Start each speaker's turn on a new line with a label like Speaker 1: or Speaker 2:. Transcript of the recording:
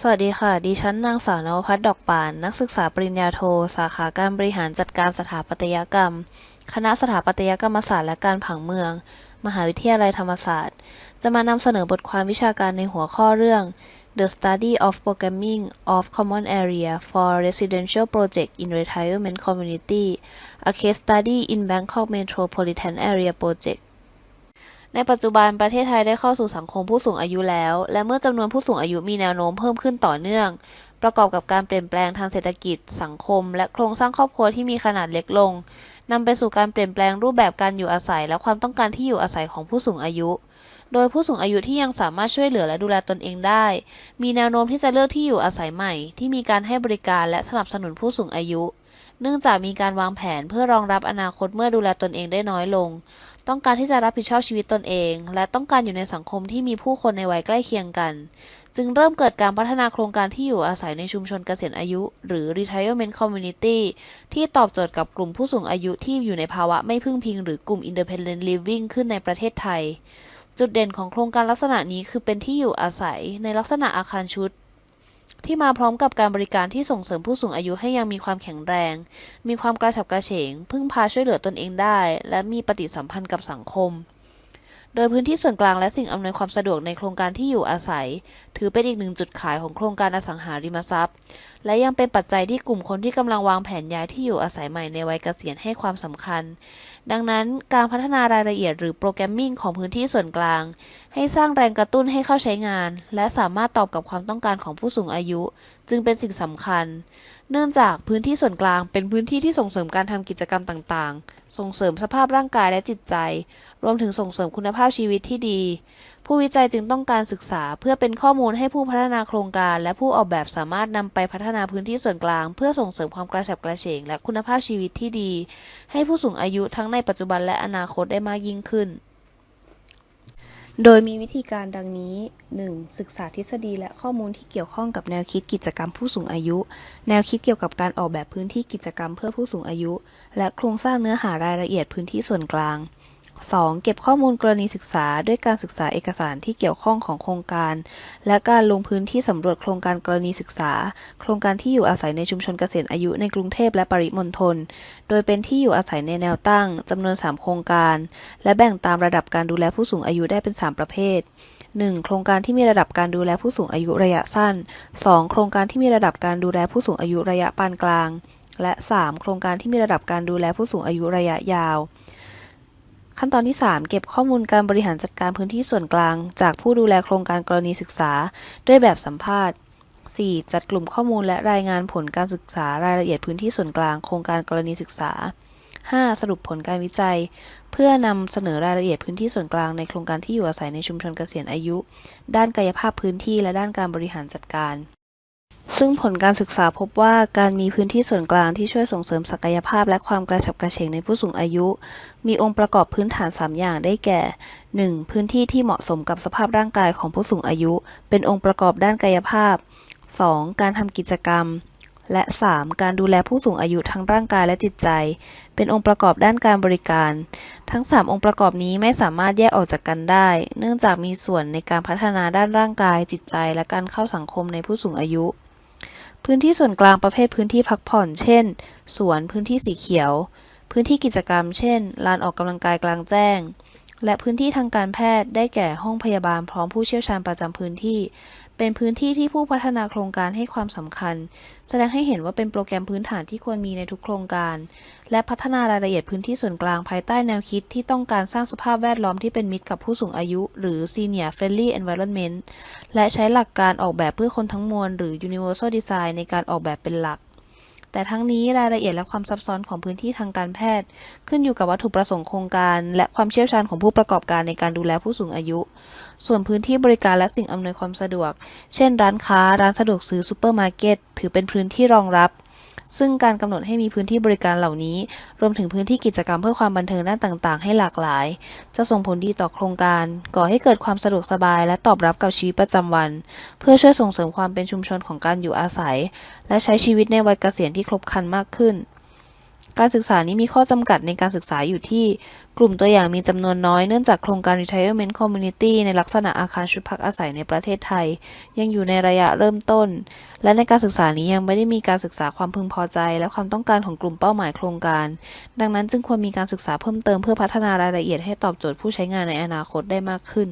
Speaker 1: สวัสดีค่ะ ดิฉันนางสาวนวพัฒน์ดอกป่าน นักศึกษาปริญญาโท สาขาการบริหารจัดการสถาปัตยกรรม คณะสถาปัตยกรรมศาสตร์และการผังเมือง มหาวิทยาลัยธรรมศาสตร์ จะมานำเสนอบทความวิชาการในหัวข้อเรื่อง The Study of Programming of Common Area for Residential Project in Retirement Community a Case Study in Bangkok Metropolitan Area Project ในปัจจุบันประเทศไทยได้เข้าสู่สังคมผู้สูงอายุแล้ว และเมื่อจำนวนผู้สูงอายุมีแนวโน้มเพิ่มขึ้นต่อเนื่อง ประกอบกับการเปลี่ยนแปลงทางเศรษฐกิจ สังคม และโครงสร้างครอบครัวที่มีขนาดเล็กลงนำไปสู่การเปลี่ยนแปลงรูปแบบการอยู่อาศัย และความต้องการที่อยู่อาศัยของผู้สูงอายุ โดยผู้สูงอายุที่ยังสามารถช่วยเหลือและดูแลตนเองได้ มีแนวโน้มที่จะเลือกที่อยู่อาศัยใหม่ ที่มีการให้บริการและสนับสนุนผู้สูงอายุ เนื่องจากมีการวางแผนเพื่อรองรับอนาคตเมื่อดูแลตนเองได้น้อยลง ต้องการที่จะรับผิดชอบชีวิตตนเอง และต้องการอยู่ในสังคมที่มีผู้คนในวัยใกล้เคียงกัน จึงเริ่มเกิดการพัฒนาโครงการที่อยู่อาศัยในชุมชนเกษียณอายุ หรือ retirement community ที่ตอบโจทย์กับกลุ่มผู้สูงอายุที่อยู่ในภาวะไม่พึ่งพิง หรือกลุ่ม independent living ขึ้นในประเทศไทย จุดเด่นของโครงการลักษณะนี้คือเป็นที่อยู่อาศัยในลักษณะอาคารชุด ที่มาพร้อมกับการบริการที่ส่งเสริมผู้สูงอายุให้ยังมีความแข็งแรง มีความกระฉับกระเฉง พึ่งพาช่วยเหลือตนเองได้ และมีปฏิสัมพันธ์กับสังคม โดยพื้นที่ส่วนกลางและสิ่งอำนวยความสะดวกในโครงการที่อยู่อาศัย ถือเป็นอีกหนึ่งจุดขายของโครงการอสังหาริมทรัพย์ และยังเป็นปัจจัยที่กลุ่มคนที่กำลังวางแผนย้ายที่อยู่อาศัยใหม่ในวัยเกษียณให้ความสำคัญ ดังนั้นการพัฒนารายละเอียดหรือโปรแกรมมิ่งของพื้นที่ส่วนกลาง ให้สร้างแรงกระตุ้นให้เข้าใช้งาน และสามารถตอบกับความต้องการของผู้สูงอายุ จึงเป็นสิ่งสำคัญ เนื่องจากพื้นที่ส่วนกลางเป็นพื้นที่ที่ส่งเสริมการทำกิจกรรมต่างๆ ส่งเสริมสภาพร่างกายและจิตใจ รวมถึงส่งเสริมคุณภาพชีวิตที่ดี ผู้วิจัยจึงต้องการศึกษาเพื่อเป็นข้อมูลให้ผู้พัฒนาโครงการ และผู้ออกแบบสามารถนำไปพัฒนาพื้นที่ส่วนกลาง เพื่อส่งเสริมความกระฉับกระเฉงและคุณภาพชีวิตที่ดี ให้ผู้สูงอายุทั้งในปัจจุบันและอนาคตได้มากยิ่งขึ้น โดยมีวิธีการดังนี้ 1. ศึกษาทฤษฎีและข้อมูลที่เกี่ยวข้องกับแนวคิดกิจกรรมผู้สูงอายุ แนวคิดเกี่ยวกับการออกแบบพื้นที่กิจกรรมเพื่อผู้สูงอายุ และโครงสร้างเนื้อหารายละเอียดพื้นที่ส่วนกลาง 2. 2. เก็บข้อมูลกรณีศึกษาด้วยการศึกษาเอกสารที่เกี่ยวข้องของโครงการ และการลงพื้นที่สำรวจโครงการกรณีศึกษา โครงการที่อยู่อาศัยในชุมชนเกษียณอายุในกรุงเทพและปริมณฑล โดยเป็นที่อยู่อาศัยในแนวตั้งจำนวน 3 โครงการ และแบ่งตามระดับการดูแลผู้สูงอายุได้เป็น 3 ประเภท 1. โครงการที่มีระดับการดูแลผู้สูงอายุระยะสั้น 2. โครงการที่มีระดับการดูแลผู้สูงอายุระยะปานกลาง และ 3. โครงการที่มีระดับการดูแลผู้สูงอายุระยะยาว ขั้นตอนที่ 3 เก็บข้อมูลการบริหารจัดการพื้นที่ส่วนกลาง จากผู้ดูแลโครงการกรณีศึกษา ด้วยแบบสัมภาษณ์ 4. จัดกลุ่มข้อมูลและรายงานผลการศึกษารายละเอียดพื้นที่ส่วนกลาง โครงการกรณีศึกษา 5. สรุปผลการวิจัย เพื่อนำเสนอรายละเอียดพื้นที่ส่วนกลางในโครงการที่อยู่อาศัยในชุมชนเกษียณอายุ ด้านกายภาพพื้นที่และด้านการบริหารจัดการ ซึ่งผลการศึกษาพบว่าการมีพื้นที่ส่วนกลางที่ช่วยส่งเสริมศักยภาพและความกระฉับกระเฉงในผู้สูงอายุ มีองค์ประกอบพื้นฐาน 3 อย่างได้แก่ 1. พื้นที่ที่เหมาะสมกับสภาพร่างกายของผู้สูงอายุ เป็นองค์ประกอบด้านกายภาพ 2. การทำกิจกรรม และ 3. การดูแลผู้สูงอายุทั้งร่างกายและจิตใจ เป็นองค์ประกอบด้านการบริการ ทั้ง 3 องค์ประกอบนี้ไม่สามารถแยกออกจากกันได้ เนื่องจากมีส่วนในการพัฒนาด้านร่างกาย จิตใจ และการเข้าสังคมในผู้สูงอายุ พื้นที่ส่วนกลางประเภทพื้นที่พักผ่อน เช่น สวน พื้นที่สีเขียว พื้นที่กิจกรรม เช่น ลานออกกำลังกายกลางแจ้ง และพื้นที่ทางการแพทย์ ได้แก่ห้องพยาบาลพร้อมผู้เชี่ยวชาญประจำพื้นที่ เป็นพื้นที่ที่ผู้พัฒนาโครงการให้ความสำคัญ แสดงให้เห็นว่าเป็นโปรแกรมพื้นฐานที่ควรมีในทุกโครงการ และพัฒนารายละเอียดพื้นที่ส่วนกลางภายใต้แนวคิดที่ต้องการสร้างสภาพแวดล้อมที่เป็นมิตรกับผู้สูงอายุ หรือ Senior Friendly Environment และใช้หลักการออกแบบเพื่อคนทั้งมวล หรือ Universal Design ในการออกแบบเป็นหลัก แต่ทั้งนี้รายละเอียดและความซับซ้อนของพื้นที่ทางการแพทย์ ขึ้นอยู่กับวัตถุประสงค์โครงการ และความเชี่ยวชาญของผู้ประกอบการในการดูแลผู้สูงอายุ ส่วนพื้นที่บริการและสิ่งอำนวยความสะดวก เช่น ร้านค้า ร้านสะดวกซื้อซูเปอร์มาร์เก็ต ถือเป็นพื้นที่รองรับ ซึ่งการกำหนดให้มีพื้นที่บริการเหล่านี้ รวมถึงพื้นที่กิจกรรมเพื่อความบันเทิงด้านต่างๆ ให้หลากหลาย จะส่งผลดีต่อโครงการ ก่อให้เกิดความสะดวกสบาย และตอบรับกับชีวิตประจำวัน เพื่อช่วยส่งเสริมความเป็นชุมชนของการอยู่อาศัย และใช้ชีวิตในวัยเกษียณที่ครบครันมากขึ้น การศึกษานี้มีข้อจำกัดในการศึกษาอยู่ที่กลุ่มตัวอย่างมีจำนวนน้อยเนื่องจากโครงการ Retirement Community ในลักษณะอาคารชุดพักอาศัยในประเทศไทย ยังอยู่ในระยะเริ่มต้น และในการศึกษานี้ยังไม่ได้มีการศึกษาความพึงพอใจ และความต้องการของกลุ่มเป้าหมายโครงการ ดังนั้นจึงควรมีการศึกษาเพิ่มเติมเพื่อพัฒนารายละเอียดให้ตอบโจทย์ผู้ใช้งานในอนาคตได้มากขึ้น